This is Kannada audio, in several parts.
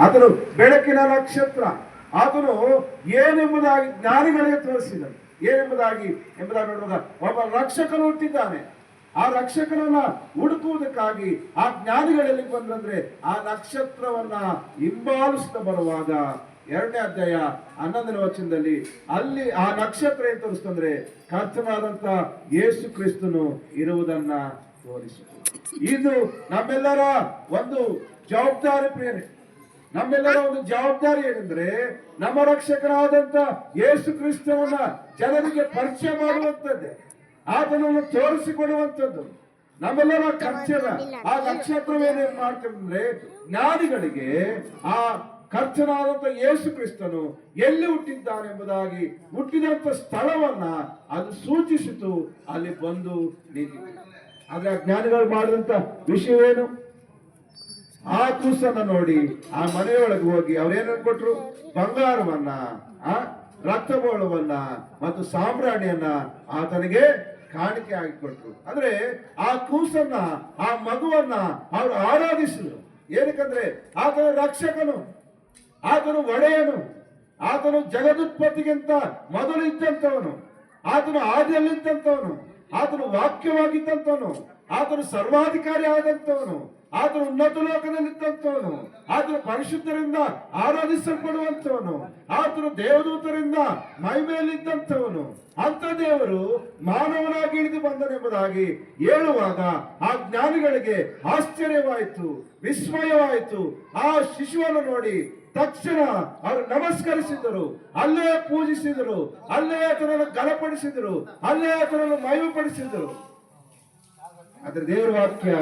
ಆತನು ಬೆಳಕಿನ ನಕ್ಷತ್ರ ಆತನು ಏನೆಂಬುದಾಗಿ ಜ್ಞಾನಿಗಳಿಗೆ ತೋರಿಸಿದನು ಏನೆಂಬುದಾಗಿ? ಎಂಬುದಾಗಿ ನೋಡುವಾಗ ಒಬ್ಬ ರಕ್ಷಕನು ಹುಟ್ಟಿದ್ದಾನೆ. ಆ ರಕ್ಷಕನನ್ನ ಹುಡುಕುವುದಕ್ಕಾಗಿ ಆ ಜ್ಞಾನಿಗಳಲ್ಲಿ ಬಂದಂದ್ರೆ ಆ ನಕ್ಷತ್ರವನ್ನ ಹಿಂಬಾಲಿಸ್ತಾ ಬರುವಾಗ ಎರಡನೇ ಅಧ್ಯಾಯ ಹನ್ನೊಂದನೇ ವಚನದಲ್ಲಿ ಅಲ್ಲಿ ಆ ನಕ್ಷತ್ರ ಏನು ತೋರಿಸ್ತಂದ್ರೆ ಕರ್ತನಾದಂತ ಯೇಸು ಕ್ರಿಸ್ತನು ಇರುವುದನ್ನ ತೋರಿಸ ಇದು ನಮ್ಮೆಲ್ಲರ ಒಂದು ಜವಾಬ್ದಾರಿ ಪ್ರೇರಣೆ ನಮ್ಮೆಲ್ಲರ ಒಂದು ಜವಾಬ್ದಾರಿ ಏನಂದ್ರೆ ನಮ್ಮ ರಕ್ಷಕರಾದಂತ ಯೇಸು ಕ್ರಿಸ್ತವನ್ನ ಜನರಿಗೆ ಪರಿಚಯ ಮಾಡುವಂತದ್ದೇ ಆತನನ್ನು ತೋರಿಸಿಕೊಡುವಂತದ್ದು ನಮ್ಮೆಲ್ಲರ ಖರ್ಚನ ಆ ನಕ್ಷತ್ರವೇನೇನ್ ಮಾಡ್ತಂದ್ರೆ ಜ್ಞಾನಿಗಳಿಗೆ ಆ ಖರ್ಚನಾದಂತ ಯೇಸು ಕ್ರಿಸ್ತನು ಎಲ್ಲಿ ಹುಟ್ಟಿದ್ದಾನೆ ಎಂಬುದಾಗಿ ಹುಟ್ಟಿದಂತ ಸ್ಥಳವನ್ನ ಅದು ಸೂಚಿಸಿತು. ಅಲ್ಲಿ ಬಂದು ನಿಂತಿದೆ. ಆದ್ರೆ ಆ ಜ್ಞಾನಿಗಳು ಮಾಡಿದಂತ ವಿಷಯವೇನು? ಆ ಕೂಸನ್ನ ನೋಡಿ ಆ ಮನೆಯೊಳಗೆ ಹೋಗಿ ಅವ್ರೇನ ಕೊಟ್ರು? ಬಂಗಾರವನ್ನ, ಆ, ರಕ್ತಬೋಳವನ್ನ ಮತ್ತು ಸಾಮ್ರಾಣಿಯನ್ನ ಆತನಿಗೆ ಕಾಣಿಕೆ ಆಗಿ ಕೊಟ್ರು. ಅಂದ್ರೆ ಆ ಕೂಸನ್ನ, ಆ ಮಗುವನ್ನ ಅವರು ಆರಾಧಿಸಿದ್ರು. ಏನಕ್ಕಂದ್ರೆ ಆತನ ರಕ್ಷಕನು, ಆತನು ಒಡೆಯನು, ಆತನು ಜಗದುತ್ಪತ್ತಿಗಿಂತ ಮೊದಲು ಇದ್ದಂಥವನು ಆತನು ಆದಿಯಲ್ಲಿದ್ದಂಥವನು, ಆತನು ವಾಕ್ಯವಾಗಿದ್ದಂಥವನು, ಆತನು ಸರ್ವಾಧಿಕಾರಿ ಆದಂಥವನು ಆತನು ಉನ್ನತ ಲೋಕದಲ್ಲಿದ್ದಂಥವನು ಆದ್ರೂ ಪರಿಶುದ್ಧರಿಂದ ಆರಾಧಿಸಲ್ಪಡುವಂಥವನು ಆದ್ರೂ ದೇವದೂತರಿಂದ ಮೈಮೇಲಿದ್ದಂಥವನು ಅಂತ ದೇವರು ಮಾನವನಾಗಿ ಇಳಿದು ಬಂದನೆಂಬುದಾಗಿ ಹೇಳುವಾಗ ಆ ಜ್ಞಾನಿಗಳಿಗೆ ಆಶ್ಚರ್ಯವಾಯಿತು, ವಿಸ್ಮಯವಾಯಿತು. ಆ ಶಿಶುವನ್ನು ನೋಡಿ ತಕ್ಷಣ ಅವರು ನಮಸ್ಕರಿಸಿದರು, ಅಲ್ಲೇ ಪೂಜಿಸಿದರು, ಅಲ್ಲೇ ಆತನನ್ನು ಗಲಪಡಿಸಿದರು, ಅಲ್ಲೇ ಆತನನ್ನು ಮೈಮಪಡಿಸಿದರು ಆದ್ರೆ ದೇವರ ವಾಕ್ಯ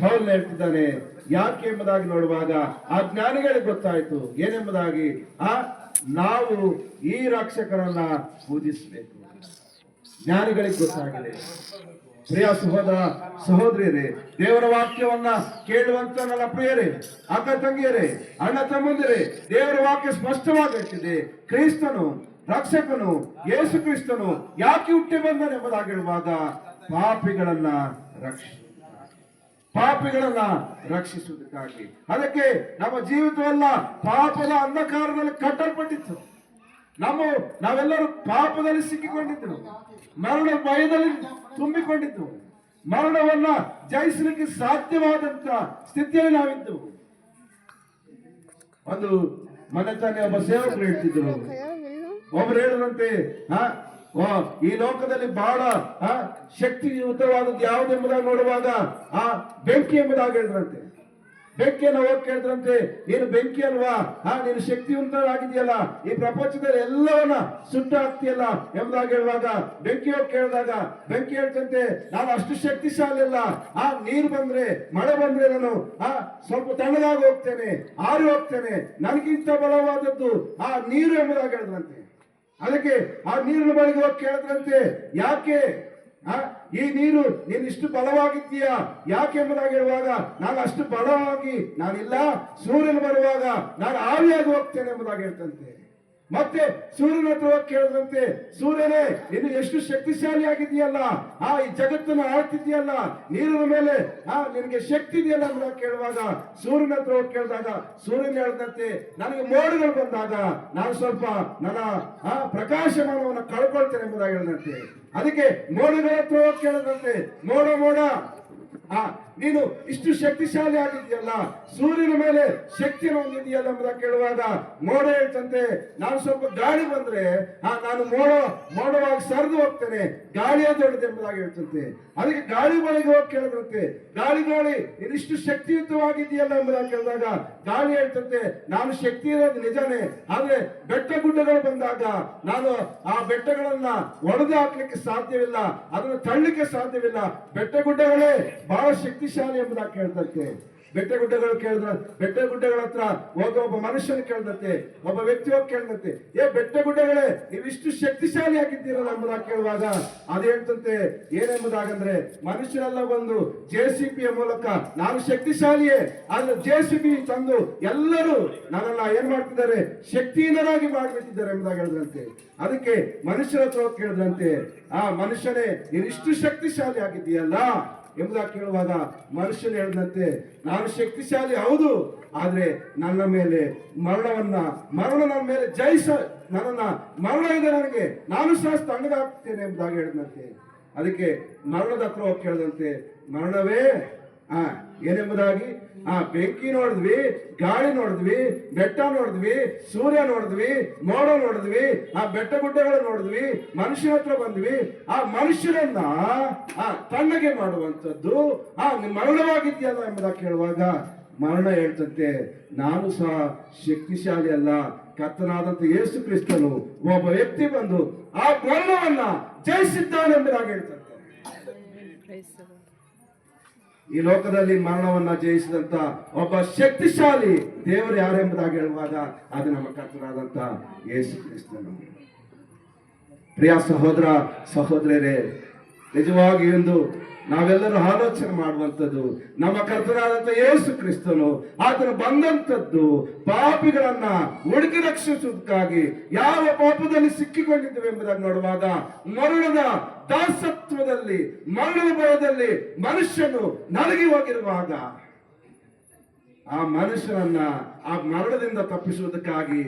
ಪೌಲ್ ಹೇಳ್ತಿದ್ದಾನೆ ಯಾಕೆ ಎಂಬುದಾಗಿ ನೋಡುವಾಗ ಆ ಜ್ಞಾನಿಗಳಿಗೆ ಗೊತ್ತಾಯ್ತು. ಏನೆಂಬುದಾಗಿ? ಆ, ನಾವು ಈ ರಕ್ಷಕರನ್ನ ಪೂಜಿಸಬೇಕು. ಜ್ಞಾನಿಗಳಿಗೆ ಗೊತ್ತಾಗಿದೆ. ಪ್ರಿಯ ಸಹೋದರ ಸಹೋದರಿಯರೇ, ದೇವರ ವಾಕ್ಯವನ್ನ ಕೇಳುವಂತ ನನ್ನ ಪ್ರಿಯರೇ, ಅಕ್ಕ ತಂಗಿಯರೇ, ಅಣ್ಣ ತಮ್ಮಂದಿರೇ, ದೇವರ ವಾಕ್ಯ ಸ್ಪಷ್ಟವಾಗಿರ್ತಿದೆ ಕ್ರೈಸ್ತನು, ರಕ್ಷಕನು, ಯೇಸು ಕ್ರಿಸ್ತನು ಯಾಕೆ ಹುಟ್ಟಿ ಬಂದನೆಂಬುದಾಗಿ ಹೇಳುವಾಗ ಪಾಪಿಗಳನ್ನ ರಕ್ಷ ಪಾಪಿಗಳನ್ನ ರಕ್ಷಿಸುವುದಕ್ಕಾಗಿ ಅದಕ್ಕೆ ನಮ್ಮ ಜೀವಿತವೆಲ್ಲ ಪಾಪದ ಅಂಧಕಾರದಲ್ಲಿ ಕಟ್ಟಲ್ಪಟ್ಟಿತ್ತು. ನಮ್ಮ, ನಾವೆಲ್ಲರೂ ಪಾಪದಲ್ಲಿ ಸಿಕ್ಕಿಕೊಂಡಿದ್ದೆವು. ಮರಣ ಭಯದಲ್ಲಿ ತುಂಬಿಕೊಂಡಿದ್ದೆವು. ಮರಣವನ್ನ ಜಯಿಸಲಿಕ್ಕೆ ಸಾಧ್ಯವಾದಂತ ಸ್ಥಿತಿಯಲ್ಲಿ ನಾವಿದ್ದೆವು. ಒಂದು ಮನೆ ತಾನೇ ಒಬ್ಬ ಸೇವಕರು ಹೇಳ್ತಿದ್ರು. ಒಬ್ರು ಹೇಳದಂತೆ ಈ ಲೋಕದಲ್ಲಿ ಬಹಳ ಶಕ್ತಿಯುತವಾದದ್ದು ಯಾವುದೆಂಬುದಾಗಿ ನೋಡುವಾಗ, ಆ, ಬೆಂಕಿ ಎಂಬುದಾಗಿ ಹೇಳಿದ್ರಂತೆ. ಬೆಂಕಿಯನ್ನು ಹೋಗಿ ಕೇಳಿದ್ರಂತೆ, ನೀನು ಬೆಂಕಿ ಅಲ್ವಾ? ಆ, ನೀನು ಶಕ್ತಿವಂತರಾಗಿದೆಯಲ್ಲ ಈ ಪ್ರಪಂಚದಲ್ಲಿ ಎಲ್ಲವನ್ನ ಸುಟ್ಟು ಹಾಕ್ತಿಯಲ್ಲ ಎಂಬುದಾಗಿ ಹೇಳುವಾಗ, ಬೆಂಕಿ ಹೋಗಿ ಕೇಳಿದಾಗ, ಬೆಂಕಿ ಹೇಳ್ತಂತೆ, ನಾನು ಅಷ್ಟು ಶಕ್ತಿಶಾಲಿ ಅಲ್ಲ ಆ, ನೀರು ಬಂದ್ರೆ, ಮಳೆ ಬಂದ್ರೆ ನಾನು, ಆ, ಸ್ವಲ್ಪ ತಣ್ಣಗಾಗಿ ಹೋಗ್ತೇನೆ, ಆರಿ ಹೋಗ್ತೇನೆ, ನನಗಿಂತ ಬಲವಾದದ್ದು, ಆ, ನೀರು ಎಂಬುದಾಗಿ ಹೇಳಿದ್ರಂತೆ. ಅದಕ್ಕೆ ಆ ನೀರಿನ ಬಳಿಗೆ ಹೋಗಿ ಕೇಳಿದ್ರಂತೆ, ಯಾಕೆ? ಈ ನೀರು ನೀನು ಇಷ್ಟು ಬಲವಾಗಿದ್ದೀಯಾ? ಯಾಕೆ ಎಂಬುದಾಗಿ ಹೇಳುವಾಗ, ನಾನು ಅಷ್ಟು ಬಲವಾಗಿ ನಾನಿಲ್ಲ, ಸೂರ್ಯನ ಬರುವಾಗ ನಾನು ಆವಿಯಾಗಿ ಹೋಗ್ತೇನೆ ಎಂಬುದಾಗಿ ಹೇಳ್ತಂತೆ. ಮತ್ತೆ ಸೂರ್ಯನ ಹತ್ರ ಕೇಳಿದಂತೆ, ಸೂರ್ಯನೇ, ನೀನು ಎಷ್ಟು ಶಕ್ತಿಶಾಲಿ ಆಗಿದೆಯಲ್ಲ ಆ, ಈ ಜಗತ್ತನ್ನು ಆಳ್ತಿದ್ಯಲ್ಲ ನೀರಿನ ಮೇಲೆ, ಆ, ನಿನಗೆ ಶಕ್ತಿ ಇದೆಯಲ್ಲ? ಅಂತ ಕೇಳುವಾಗ, ಸೂರ್ಯನ ಹತ್ರ ಕೇಳಿದಾಗ, ಸೂರ್ಯನ ಹೇಳ್ದಂತೆ, ನನಗೆ ಮೋಡಗಳು ಬಂದಾಗ ನಾನು ಸ್ವಲ್ಪ ನನ್ನ, ಆ, ಪ್ರಕಾಶಮಾನವನ್ನು ಕಳ್ಕೊಳ್ತೇನೆ ಎಂಬುದಾಗಿ ಹೇಳಿದಂತೆ. ಅದಕ್ಕೆ ಮೋಡಗಳ ಹತ್ರ ಕೇಳಿದಂತೆ, ಮೋಡ ಮೋಡ, ಆ ನೀನು ಇಷ್ಟು ಶಕ್ತಿಶಾಲಿ ಆಗಿದೆಯಲ್ಲ ಸೂರ್ಯನ ಮೇಲೆ ಶಕ್ತಿ ಹೊಂದಿದೆಯಲ್ಲ ಎಂಬುದಾಗಿ ಕೇಳುವಾಗ, ಮೋಡ ಹೇಳ್ತಂತೆ, ನಾನು ಸ್ವಲ್ಪ ಗಾಳಿ ಬಂದ್ರೆ, ಆ, ನಾನು ಮೋಡ, ಮೋಡವಾಗಿ ಸರಿದು ಹೋಗ್ತೇನೆ ಗಾಳಿಯ ದೊಡ್ಡದು ಎಂಬುದಾಗಿ ಹೇಳ್ತಂತೆ. ಅದಕ್ಕೆ ಗಾಳಿ ಬಳಿಗೆ ಹೋಗಿ ಕೇಳಿದ್ರಂತೆ. ಗಾಳಿ ಗಾಳಿ ಇದಿಷ್ಟು ಶಕ್ತಿಯುತವಾಗಿದೆಯಲ್ಲ ಎಂಬುದಾಗಿ ಕೇಳಿದಾಗ, ಗಾಳಿ ಹೇಳ್ತಂತೆ, ನಾನು ಶಕ್ತಿ ಇರೋದು ನಿಜನೇ, ಆದ್ರೆ ಬೆಟ್ಟ ಗುಡ್ಡಗಳು ಬಂದಾಗ ನಾನು ಆ ಬೆಟ್ಟಗಳನ್ನ ಒಡೆದು ಹಾಕ್ಲಿಕ್ಕೆ ಸಾಧ್ಯವಿಲ್ಲ, ಅದನ್ನು ತಳ್ಳಿಕ್ಕೆ ಸಾಧ್ಯವಿಲ್ಲ. ಬೆಟ್ಟ ಗುಡ್ಡಗಳೇ ಬಹಳ ಶಕ್ತಿಶಾಲಿ ಎಂಬುದಾಗಿ ಕೇಳ್ತಂತೆ ಬೆಟ್ಟ ಗುಡ್ಡಗಳು ಕೇಳಿದ್ರ ಬೆಟ್ಟ ಗುಡ್ಡಗಳ ಹತ್ರ ಹೋಗ ಒಬ್ಬ ಮನುಷ್ಯನ ಕೇಳ್ದತ್ತೆ ಒಬ್ಬ ವ್ಯಕ್ತಿ ಹೋಗಿ ಕೇಳ್ದತ್ತೆ ಏ ಬೆಟ್ಟ ಗುಡ್ಡಗಳೇ ನೀವಿಷ್ಟು ಶಕ್ತಿಶಾಲಿ ಆಗಿದ್ದೀರಲ್ಲ ಎಂಬುದಾಗಿ ಕೇಳುವಾಗ ಅದು ಹೇಳ್ತಂತೆ, ಏನೆಂಬುದಾಗಂದ್ರೆ ಮನುಷ್ಯರೆಲ್ಲ ಬಂದು ಜೆ ಸಿ ಪಿಯ ಮೂಲಕ ನಾನು ಶಕ್ತಿಶಾಲಿಯೇ, ಆದ್ರೆ ಜೆ ಸಿ ಬಿ ತಂದು ಎಲ್ಲರೂ ನನ್ನನ್ನ ಏನ್ ಮಾಡ್ತಿದ್ದಾರೆ, ಶಕ್ತಿಹೀನರಾಗಿ ಮಾಡಿಬಿಟ್ಟಿದ್ದಾರೆ ಎಂಬುದಾಗಿ ಹೇಳಿದ್ರಂತೆ ಅದಕ್ಕೆ ಮನುಷ್ಯರ ಹತ್ರ ಹೋಗಿ ಕೇಳಿದ್ರಂತೆ ಆ ಮನುಷ್ಯನೇ, ನೀನಿಷ್ಟು ಶಕ್ತಿಶಾಲಿ ಆಗಿದ್ದೀಯಲ್ಲ ಎಂಬುದಾಗಿ ಕೇಳುವಾಗ ಮನುಷ್ಯನು ಹೇಳಿದಂತೆ, ನಾನು ಶಕ್ತಿಶಾಲಿ ಹೌದು, ಆದರೆ ನನ್ನ ಮೇಲೆ ಮರಣವನ್ನ, ಮರಣ ನನ್ನ ಮೇಲೆ ಜಯಿಸ, ನನ್ನನ್ನ ಮರಣ ಇದೆ ನನಗೆ. ನಾನು ಸಹ ತಣ್ಣಗಾಗ್ತೇನೆ ಎಂಬುದಾಗಿ ಹೇಳಿದಂತೆ. ಅದಕ್ಕೆ ಮರಣದ ಹತ್ರ ಕೇಳಿದಂತೆ, ಮರಣವೇ ಆ, ಏನೆಂಬುದಾಗಿ? ಆ, ಬೆಂಕಿ ನೋಡಿದ್ವಿ, ಗಾಳಿ ನೋಡಿದ್ವಿ, ಬೆಟ್ಟ ನೋಡಿದ್ವಿ, ಸೂರ್ಯ ನೋಡಿದ್ವಿ, ಮೋಡ ನೋಡಿದ್ವಿ, ಆ ಬೆಟ್ಟ ಗುಡ್ಡಗಳು ನೋಡಿದ್ವಿ, ಮನುಷ್ಯನ ಹತ್ರ ಬಂದ್ವಿ. ಆ ಮನುಷ್ಯರನ್ನ ಆ, ತಣ್ಣಗೆ ಮಾಡುವಂಥದ್ದು, ಆ ಮರಣವಾಗಿದೆಯಲ್ಲ ಎಂಬುದಾಗಿ ಕೇಳುವಾಗ ಮರಣ ಹೇಳ್ತಂತೆ. ನಾನು ಸಹ ಶಕ್ತಿಶಾಲಿ ಅಲ್ಲ ಕತ್ತನಾದಂತ ಯೇಸು ಕ್ರಿಸ್ತನು ಒಬ್ಬ ವ್ಯಕ್ತಿ ಬಂದು ಆ ಮರಣವನ್ನ ಜಯಿಸಿದ್ದಾನೆ ಎಂಬುದಾಗಿ ಹೇಳ್ತಂತೆ ಈ ಲೋಕದಲ್ಲಿ ಮರಣವನ್ನ ಜಯಿಸಿದಂತ ಒಬ್ಬ ಶಕ್ತಿಶಾಲಿ ದೇವರು ಯಾರೆಂಬುದಾಗಿ ಹೇಳುವಾಗ ಅದು ನಮ್ಮ ಕರ್ತನಾದಂತ ಯೇಸು ಕ್ರಿಸ್ತನು. ಪ್ರಿಯ ಸಹೋದರ, ಸಹೋದರರೇ, ನಿಜವಾಗಿ ಒಂದು ನಾವೆಲ್ಲರೂ ಆಲೋಚನೆ ಮಾಡುವಂಥದ್ದು, ನಮ್ಮ ಕರ್ತನಾದಂಥ ಯೇಸು ಕ್ರಿಸ್ತನು ಆತನು ಬಂದಂಥದ್ದು, ಪಾಪಿಗಳನ್ನ ಹುಡುಕಿ ರಕ್ಷಿಸುವುದಕ್ಕಾಗಿ ಯಾವ ಪಾಪದಲ್ಲಿ ಸಿಕ್ಕಿಕೊಂಡಿದ್ದೇವೆ ಎಂಬುದನ್ನು ನೋಡುವಾಗ ಮರಣದ ದಾಸತ್ವದಲ್ಲಿ, ಮರಣದ ಭಯದಲ್ಲಿ ಮನುಷ್ಯನು ನಲಗಿ ಹೋಗಿರುವಾಗ ಆ ಮನುಷ್ಯನನ್ನ ಆ ಮರಣದಿಂದ ತಪ್ಪಿಸುವುದಕ್ಕಾಗಿ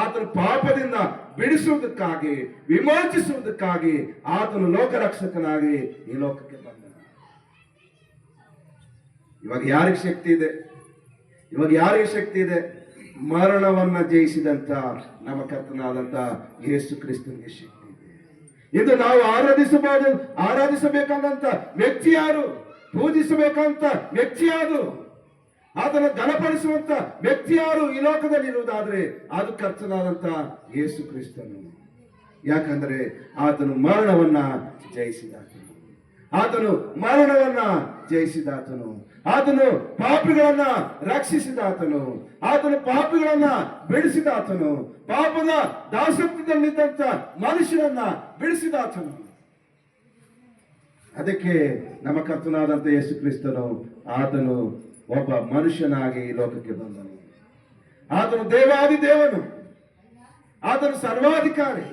ಆತನ ಪಾಪದಿಂದ ಬಿಡಿಸುವುದಕ್ಕಾಗಿ, ವಿಮೋಚಿಸುವುದಕ್ಕಾಗಿ ಆತನು ಲೋಕರಕ್ಷಕನಾಗಿ ಈ ಲೋಕಕ್ಕೆ ಬಂದನು. ಇವಾಗ ಯಾರಿಗೆ ಶಕ್ತಿ ಇದೆ? ಇವಾಗ ಯಾರಿಗೆ ಶಕ್ತಿ ಇದೆ? ಮರಣವನ್ನ ಜಯಿಸಿದಂತ ನಮ್ಮ ಕರ್ತನಾದಂತ ಯೇಸು ಕ್ರಿಸ್ತನಿಗೆ ಶಕ್ತಿ ಇದೆ. ಇದು ನಾವು ಆರಾಧಿಸಬಹುದು, ಆರಾಧಿಸಬೇಕಾದಂತ ವ್ಯಕ್ತಿ ಯಾರು? ಪೂಜಿಸಬೇಕಂತ ವ್ಯಕ್ತಿ ಯಾರು? ಆತನ ಘನಪಡಿಸುವಂತ ವ್ಯಕ್ತಿ ಯಾರು ಈ ಲೋಕದಲ್ಲಿ ಇರುವುದಾದ್ರೆ ಅದು ಕರ್ತನಾದಂತ ಯೇಸು ಕ್ರಿಸ್ತನು. ಯಾಕಂದ್ರೆ ಆತನು ಮರಣವನ್ನ ಜಯಿಸಿದಾತನು. ಆತನು ಮರಣವನ್ನ ಜಯಿಸಿದಾತನು. ಆತನು ಪಾಪಿಗಳನ್ನ ರಕ್ಷಿಸಿದಾತನು. ಆತನು ಪಾಪಿಗಳನ್ನ ಬಿಡಿಸಿದಾತನು. ಪಾಪದ ದಾಸತ್ವದಲ್ಲಿದ್ದಂತ ಮನುಷ್ಯನನ್ನ ಬಿಡಿಸಿದಾತನು. ಅದಕ್ಕೆ ನಮ್ಮ ಕರ್ತನಾದಂತ ಯೇಸು ಕ್ರಿಸ್ತನು ಆತನು ಒಬ್ಬ ಮನುಷ್ಯನಾಗಿ ಈ ಲೋಕಕ್ಕೆ ಬಂದನು. ಆತನು ದೇವಾದಿ ದೇವನು ಆತನು ಸರ್ವಾಧಿಕಾರಿ.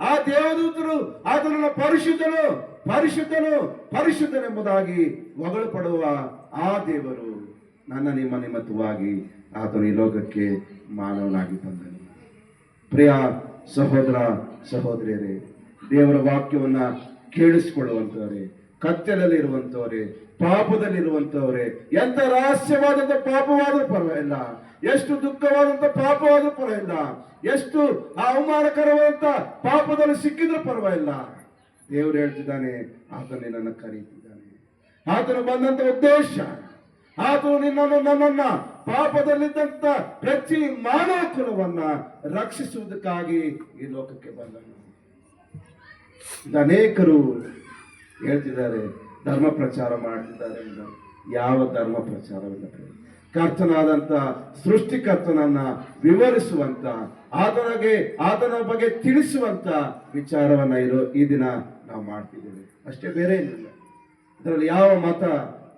ಆ ದೇವದೂತರು ಆತನನ್ನು ಪರಿಶುದ್ಧನು ಪರಿಶುದ್ಧನು, ಪರಿಶುದ್ಧನೆಂಬುದಾಗಿ ಹೊಗಳು ಪಡುವ ಆ ದೇವರು ನನ್ನ ನಿಮ್ಮ ನಿಮಿತ್ತವಾಗಿ ಆತನು ಈ ಲೋಕಕ್ಕೆ ಮಾನವನಾಗಿ ಬಂದನು. ಪ್ರಿಯ ಸಹೋದರ ಸಹೋದರಿಯರೇ, ದೇವರ ವಾಕ್ಯವನ್ನ ಕೇಳಿಸಿಕೊಳ್ಳುವಂತವರೇ ಕತ್ತಲಲ್ಲಿ ಇರುವಂತವರೇ ಪಾಪದಲ್ಲಿರುವಂತವರೇ, ಎಂತ ರಹಸ್ಯವಾದಂತ ಪಾಪವಾದರೂ ಪರವಾಗಿಲ್ಲ. ಎಷ್ಟು ದುಃಖವಾದಂಥ ಪಾಪವಾದರೂ ಪರವಾಗಿಲ್ಲ. ಎಷ್ಟು ಅವಮಾನಕರವಾದಂಥ ಪಾಪದಲ್ಲಿ ಸಿಕ್ಕಿದ್ರೂ ಪರವಾಗಿಲ್ಲ. ದೇವರು ಹೇಳ್ತಿದ್ದಾನೆ, ಆತನು ನಿನ್ನನ್ನು ಕರೀತಿದ್ದಾನೆ ಆತನು ಬಂದಂತ ಉದ್ದೇಶ, ಆತನು ನಿನ್ನನ್ನು ನನ್ನನ್ನ ಪಾಪದಲ್ಲಿದ್ದಂತ ಪ್ರತಿ ಮಾನವ ಕುಲವನ್ನ ರಕ್ಷಿಸುವುದಕ್ಕಾಗಿ ಈ ಲೋಕಕ್ಕೆ ಬಂದನು. ಅನೇಕರು ಹೇಳ್ತಿದ್ದಾರೆ, ಧರ್ಮ ಪ್ರಚಾರ ಮಾಡ್ತಿದ್ದಾರೆ ಅಂತ. ಯಾವ ಧರ್ಮ ಪ್ರಚಾರವಿಲ್ಲ ಕರ್ತನಾದಂತ ಸೃಷ್ಟಿಕರ್ತನನ್ನ ವಿವರಿಸುವಂತ, ಆತನಿಗೆ, ಆತನ ಬಗ್ಗೆ ತಿಳಿಸುವಂತ ವಿಚಾರವನ್ನ ಇರೋ ಈ ದಿನ ನಾವು ಮಾಡ್ತಿದ್ದೇವೆ. ಅಷ್ಟೇ ಬೇರೆ ಏನಿಲ್ಲ. ಅದರಲ್ಲಿ ಯಾವ ಮತ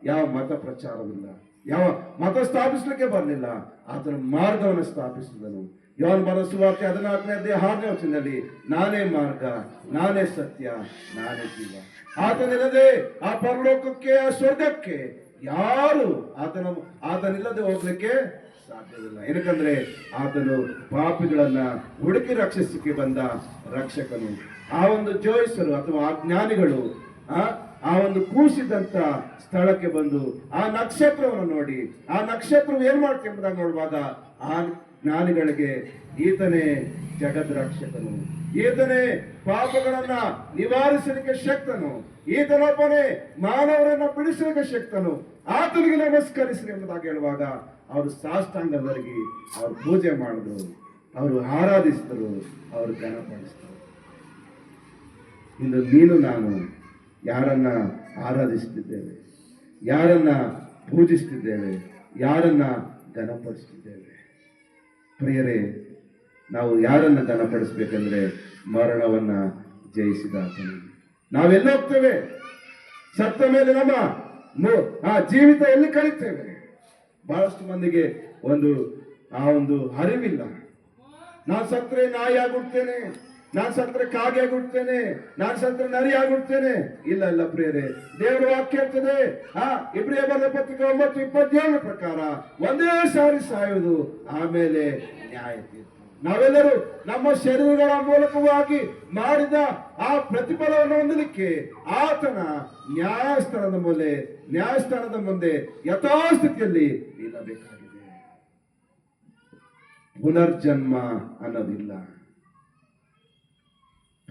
ಯಾವ ಮತ ಪ್ರಚಾರವಿಲ್ಲ. ಯಾವ ಮತ ಸ್ಥಾಪಿಸ್ಲಿಕ್ಕೆ ಬರಲಿಲ್ಲ. ಆತನ ಮಾರ್ಗವನ್ನು ಸ್ಥಾಪಿಸಿದನು. ಯಾವನ್ ಬರೋ ಸುವಾರ್ತೆ ಹದಿನಾಲ್ಕನೇ ಅಧ್ಯಾಯ ಆರನೇ ವಚನದಲ್ಲಿ, ನಾನೇ ಮಾರ್ಗ, ನಾನೇ ಸತ್ಯ, ನಾನೇ ಜೀವ. ಆತನಿಲ್ಲದೆ ಆ ಪರಲೋಕಕ್ಕೆ, ಆ ಸ್ವರ್ಗಕ್ಕೆ ಯಾರು ಆತನ, ಆತನಿಲ್ಲದೆ ಹೋಗ್ಲಿಕ್ಕೆ ಸಾಧ್ಯವಿಲ್ಲ. ಏನಕ್ಕಂದ್ರೆ, ಆತನು ಪಾಪಿಗಳನ್ನ ಹುಡುಕಿ ರಕ್ಷಿಸಕ್ಕೆ ಬಂದ ರಕ್ಷಕನು. ಆ ಒಂದು ಜೋಯಿಸರು ಅಥವಾ ಆ ಜ್ಞಾನಿಗಳು, ಆ ಆ ಒಂದು ಕೂಸಿದಂತ ಸ್ಥಳಕ್ಕೆ ಬಂದು ಆ ನಕ್ಷತ್ರವನ್ನು ನೋಡಿ, ಆ ನಕ್ಷತ್ರವು ಏನ್ ಮಾಡ್ತೀವಿ ನೋಡುವಾಗ, ಆ ಜ್ಞಾನಿಗಳಿಗೆ ಈತನೇ ಜಗದ್ ರಕ್ಷಕನು ಈತನೇ ಪಾಪಗಳನ್ನ ನಿವಾರಿಸಲಿಕ್ಕೆ ಶಕ್ತನು. ಈತನೊಬ್ಬನೇ ಮಾನವರನ್ನ ಬಿಡಿಸಲಿಕ್ಕೆ ಶಕ್ತನು. ಆತನಿಗೆ ನಮಸ್ಕರಿಸಲಿ ಎಂಬುದಾಗಿ ಹೇಳುವಾಗ ಅವರು ಸಾಷ್ಟಾಂಗದವರಿಗೆ ಅವರು ಪೂಜೆ ಮಾಡಿದ್ರು. ಅವರು ಆರಾಧಿಸಿದರು. ಅವರು ಘನಪಡಿಸಿದರು. ಇಂದು ನೀನು ನಾನು ಯಾರನ್ನ ಆರಾಧಿಸುತ್ತಿದ್ದೇವೆ? ಯಾರನ್ನ ಪೂಜಿಸುತ್ತಿದ್ದೇವೆ? ಯಾರನ್ನ ಘನಪಡಿಸುತ್ತಿದ್ದೇವೆ? ಪ್ರಿಯರೇ, ನಾವು ಯಾರನ್ನು ಘನಪಡಿಸ್ಬೇಕಂದ್ರೆ ಮರಣವನ್ನ ಜಯಿಸಿದ ನಾವೆಲ್ಲ ಹೋಗ್ತೇವೆ. ಸತ್ತ ಮೇಲೆ ನಮ್ಮ ಆ ಜೀವಿತ ಎಲ್ಲಿ ಕಳೀತೇವೆ. ಬಹಳಷ್ಟು ಮಂದಿಗೆ ಒಂದು, ಆ ಒಂದು ಅರಿವಿಲ್ಲ. ನಾನು ಸತ್ತರೆ ನಾಯಿ ಆಗ್ಬಿಡ್ತೇನೆ. ನಾನ್ ಸತ್ರ ಕಾಗೆ ಆಗ್ಬಿಡ್ತೇನೆ, ನಾನ್ ಸತ್ರ ನರಿ ಆಗ್ಬಿಡ್ತೇನೆ. ಇಲ್ಲ ಇಲ್ಲ ಪ್ರಿಯರೇ, ದೇವರ ವಾಕ್ಯ ಹೇಳ್ತದೆ, ಆ ಇಬ್ರಿಯ ಬರೆದ ಪತ್ರಿಕೆ ಒಂಬತ್ತು ಇಪ್ಪತ್ತೇಳರ ಪ್ರಕಾರ ಒಂದೇ ಸಾರಿ ಸಾಯುವುದು ಆಮೇಲೆ ನ್ಯಾಯ ನಾವೆಲ್ಲರೂ ನಮ್ಮ ಶರೀರಗಳ ಮೂಲಕವಾಗಿ ಮಾಡಿದ ಆ ಪ್ರತಿಫಲವನ್ನು ಹೊಂದಲಿಕ್ಕೆ ಆತನ ನ್ಯಾಯಸ್ಥಾನದ ಮೇಲೆ, ನ್ಯಾಯಸ್ಥಾನದ ಮುಂದೆ ಯಥಾಸ್ಥಿತಿಯಲ್ಲಿ ನಿಲ್ಲಬೇಕಾಗಿದೆ. ಪುನರ್ಜನ್ಮ ಅನ್ನೋದಿಲ್ಲ.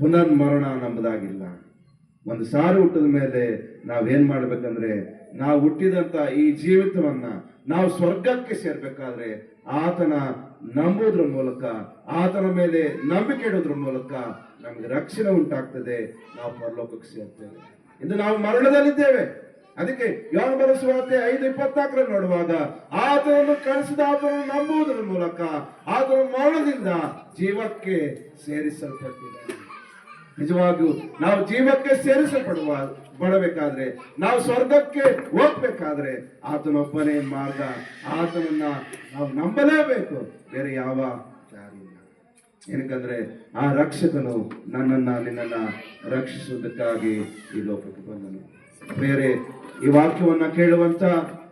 ಪುನರ್ಮರಣ ನಂಬುದಾಗಿಲ್ಲ ಒಂದು ಸಾರು ಹುಟ್ಟಿದ ಮೇಲೆ ನಾವೇನು ಮಾಡ್ಬೇಕಂದ್ರೆ, ನಾವು ಹುಟ್ಟಿದಂತ ಈ ಜೀವಿತವನ್ನ ನಾವು ಸ್ವರ್ಗಕ್ಕೆ ಸೇರ್ಬೇಕಾದ್ರೆ ಆತನ ನಂಬೋದ್ರ ಮೂಲಕ, ಆತನ ಮೇಲೆ ನಂಬಿಕೆ ಇಡೋದ್ರ ಮೂಲಕ ನಮಗೆ ರಕ್ಷಣೆ ಉಂಟಾಗ್ತದೆ. ನಾವು ಪರಲೋಕಕ್ಕೆ ಸೇರ್ತೇವೆ. ಇಂದು ನಾವು ಮರಣದಲ್ಲಿದ್ದೇವೆ. ಅದಕ್ಕೆ ಯೋನ ಬರೆಸುವಂತೆ ಐದು ಇಪ್ಪತ್ನಾಲ್ಕರಲ್ಲಿ ನೋಡುವಾಗ, ಆತನನ್ನು ಕಳಿಸಿದ ಆತನನ್ನು ನಂಬುವುದರ ಮೂಲಕ ಆತನ ಮರಣದಿಂದ ಜೀವಕ್ಕೆ ಸೇರಿಸಲ್ಪಟ್ಟಿದೆ ನಿಜವಾಗಿಯೂ ನಾವು ಜೀವಕ್ಕೆ ಸೇರಿಸಲ್ಪಡುವ ಪಡಬೇಕಾದ್ರೆ ನಾವು ಸ್ವರ್ಗಕ್ಕೆ ಹೋಗ್ಬೇಕಾದ್ರೆ ಆತನೊಬ್ಬನೇ ಮಾರ್ಗ, ಆತನನ್ನ ನಾವು ನಂಬಲೇಬೇಕು, ಬೇರೆ ಯಾವ ದಾರಿ ಇಲ್ಲ ಏನಕ್ಕಂದ್ರೆ, ಆ ರಕ್ಷಕನು ನನ್ನನ್ನ, ನಿನ್ನನ್ನ ರಕ್ಷಿಸುವುದಕ್ಕಾಗಿ ಈ ಲೋಕಕ್ಕೆ ಬಂದನು. ಬೇರೆ ಈ ವಾಕ್ಯವನ್ನ ಕೇಳುವಂತ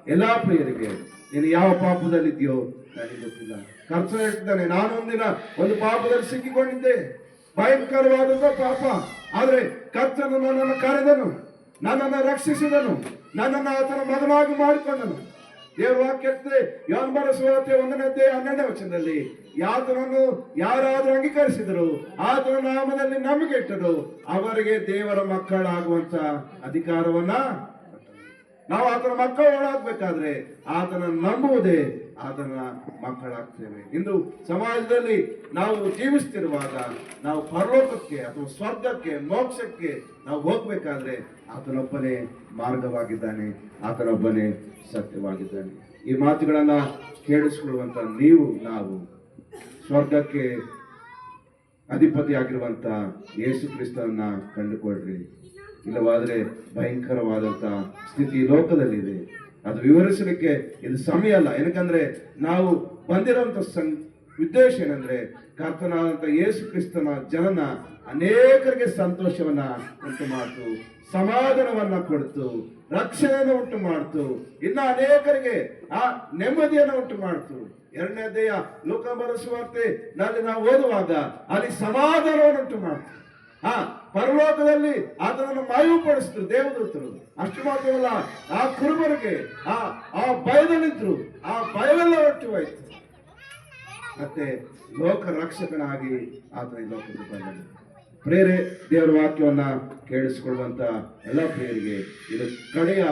ಎಲ್ಲಾ ಪ್ರಿಯರಿಗೆ, ನೀನು ಯಾವ ಪಾಪದಲ್ಲಿದ್ಯೋ ನನಗೆ ಗೊತ್ತಿಲ್ಲ. ಹೇಳ್ತಿದ್ದಾನೆ, ನಾನು ಒಂದಿನ ಒಂದು ಪಾಪದಲ್ಲಿ ಸಿಕ್ಕಿಕೊಂಡಿದ್ದೆ. ಭಯಂಕರವಾದಂತ ಪಾಪ. ಆದ್ರೆ ಕರ್ತನು ನನ್ನನ್ನು ಕರೆದನು, ನನ್ನನ್ನು ರಕ್ಷಿಸಿದನು, ನನ್ನನ್ನು ಆತನ ಮಗನಾಗಿ ಮಾಡಿಕೊಂಡನು. ದೇವರ ವಾಕ್ಯಕ್ಕೆ ಯೋನ್ ಬರಸುವತ್ತೆ ಒಂದನೇ ಅಧ್ಯಾಯ ಹನ್ನೆರಡನೇ ವಚನದಲ್ಲಿ, ಯಾತನನ್ನು ಯಾರಾದರೂ ಅಂಗೀಕರಿಸಿದರು ಆತನ ನಾಮದಲ್ಲಿ ನಂಬಿಕೆ ಇಟ್ಟರು ಅವರಿಗೆ ದೇವರ ಮಕ್ಕಳಾಗುವಂತ ಅಧಿಕಾರವನ್ನ ನಾವು ಆತನ ಮಕ್ಕಳು ಒಳಾಗ್ಬೇಕಾದ್ರೆ ಆತನ ನಂಬುವುದೇ ಆತನ ಮಕ್ಕಳಾಗ್ತೇವೆ. ಇಂದು ಸಮಾಜದಲ್ಲಿ ನಾವು ಜೀವಿಸ್ತಿರುವಾಗ ನಾವು ಪರಲೋಕಕ್ಕೆ ಅಥವಾ ಸ್ವರ್ಗಕ್ಕೆ, ಮೋಕ್ಷಕ್ಕೆ ನಾವು ಹೋಗ್ಬೇಕಾದ್ರೆ ಆತನೊಬ್ಬನೇ ಮಾರ್ಗವಾಗಿದ್ದಾನೆ, ಆತನೊಬ್ಬನೇ ಸತ್ಯವಾಗಿದ್ದಾನೆ. ಈ ಮಾತುಗಳನ್ನ ಕೇಳಿಸ್ಕೊಳ್ಳುವಂತ ನೀವು, ನಾವು ಸ್ವರ್ಗಕ್ಕೆ ಅಧಿಪತಿಯಾಗಿರುವಂತ ಯೇಸು ಕ್ರಿಸ್ತನನ್ನ ಕಂಡುಕೊಳ್ರಿ ಇಲ್ಲವಾದರೆ ಭಯಂಕರವಾದಂತ ಸ್ಥಿತಿ ಲೋಕದಲ್ಲಿದೆ. ಅದು ವಿವರಿಸಲಿಕ್ಕೆ ಇದು ಸಮಯ ಅಲ್ಲ. ಏನಕ್ಕಂದ್ರೆ ನಾವು ಬಂದಿರುವಂತ ಸಂ, ಉದ್ದೇಶ ಏನಂದ್ರೆ ಕರ್ತನಾದಂತ ಯೇಸು ಕ್ರಿಸ್ತನ ಜನನ ಅನೇಕರಿಗೆ ಸಂತೋಷವನ್ನ ಉಂಟು ಮಾಡ್ತು, ಸಮಾಧಾನವನ್ನ ಕೊಡ್ತು, ರಕ್ಷಣೆಯನ್ನು ಉಂಟು ಮಾಡ್ತು, ಇನ್ನ ಅನೇಕರಿಗೆ ಆ ನೆಮ್ಮದಿಯನ್ನು ಉಂಟು ಮಾಡ್ತು. ಎರಡನೇ ಅಧ್ಯಾಯ ಲೋಕ ಬರೆಸುವಂತೆ ನಲ್ಲಿ ನಾವು ಓದುವಾಗ ಅಲ್ಲಿ ಸಮಾಧಾನವನ್ನು ಉಂಟು ಮಾಡ್ತು. ಆ ಪರಲೋಕದಲ್ಲಿ ಆತನನ್ನು ಮಾಯುಪಡಿಸಿದ್ರು, ದೇವದೂತರು. ಅಷ್ಟು ಮಾತ್ರವಲ್ಲ, ಆ ಕುರುಬರಿಗೆ, ಆ ಆ ಭಯದಲ್ಲಿದ್ರು, ಆ ಭಯವೆಲ್ಲ ಹೊಟ್ಟು ಹೋಯ್ತು. ಮತ್ತೆ ಲೋಕ ರಕ್ಷಕನಾಗಿ ಆತನ ಈ ಲೋಕಕ್ಕೆ ಬಂದರು ಪ್ರೇರೆ, ದೇವರ ವಾಕ್ಯವನ್ನ ಕೇಳಿಸಿಕೊಳ್ಳುವಂತ ಎಲ್ಲ ಪ್ರಿಯರಿಗೆ ಇದು ಕಡೆಯ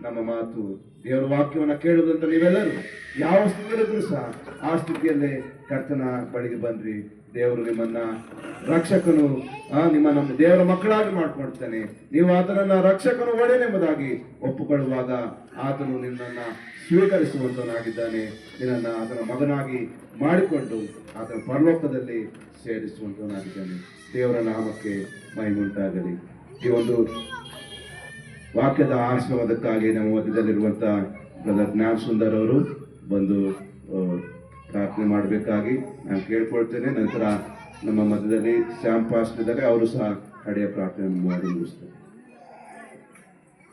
ನಮ್ಮ ಮಾತು. ದೇವರ ವಾಕ್ಯವನ್ನ ಕೇಳುವುದಂತ ನೀವೆಲ್ಲರೂ ಯಾವ ಸ್ಥಿತಿಯಲ್ಲಿದ್ದರೂ ಸಹ ಆ ಸ್ಥಿತಿಯಲ್ಲೇ ಕರ್ತನ ಬಳಿಗೆ ಬಂದ್ರಿ ದೇವರು ನಿಮ್ಮನ್ನ ರಕ್ಷಕನು, ಆ, ನಿಮ್ಮ ನಮ್ಮ ದೇವರ ಮಕ್ಕಳಾಗಿ ಮಾಡ್ಕೊಡ್ತಾನೆ ನೀವು ಆತನನ್ನ ರಕ್ಷಕನು ಒಡೆನೆಂಬುದಾಗಿ ಒಪ್ಪುಕೊಳ್ಳುವಾಗ ಆತನು ನಿನ್ನ ಸ್ವೀಕರಿಸುವಂತನಾಗಿದ್ದಾನೆ ನಿನ್ನನ್ನ ಆತನ ಮಗನಾಗಿ ಮಾಡಿಕೊಂಡು ಆತನ ಪರಲೋಕದಲ್ಲಿ ಸೇರಿಸುವಂತನಾಗಿದ್ದಾನೆ ದೇವರ ನಾಮಕ್ಕೆ ಮೈಗುಂಟಾಗಲಿ ಈ ಒಂದು ವಾಕ್ಯದ ಆಶ್ರಮದಕ್ಕಾಗಿ ನಮ್ಮ ಮಧ್ಯದಲ್ಲಿರುವಂತ ಬ್ರದರ್ ಜ್ಞಾನ ಸುಂದರ್ ಅವರು ಬಂದು ಪ್ರಾರ್ಥನೆ ಮಾಡಬೇಕಾಗಿ ನಾನು ಕೇಳ್ಕೊಳ್ತೇನೆ. ನಂತರ ನಮ್ಮ ಮಧ್ಯದಲ್ಲಿ ಶ್ಯಾಮ್ ಇದ್ದಾರೆ ಅವರು ಸಹ ಕಡೆಯ ಪ್ರಾರ್ಥನೆ ಮಾಡಿ ಮುಗಿಸ್ತಾರೆ.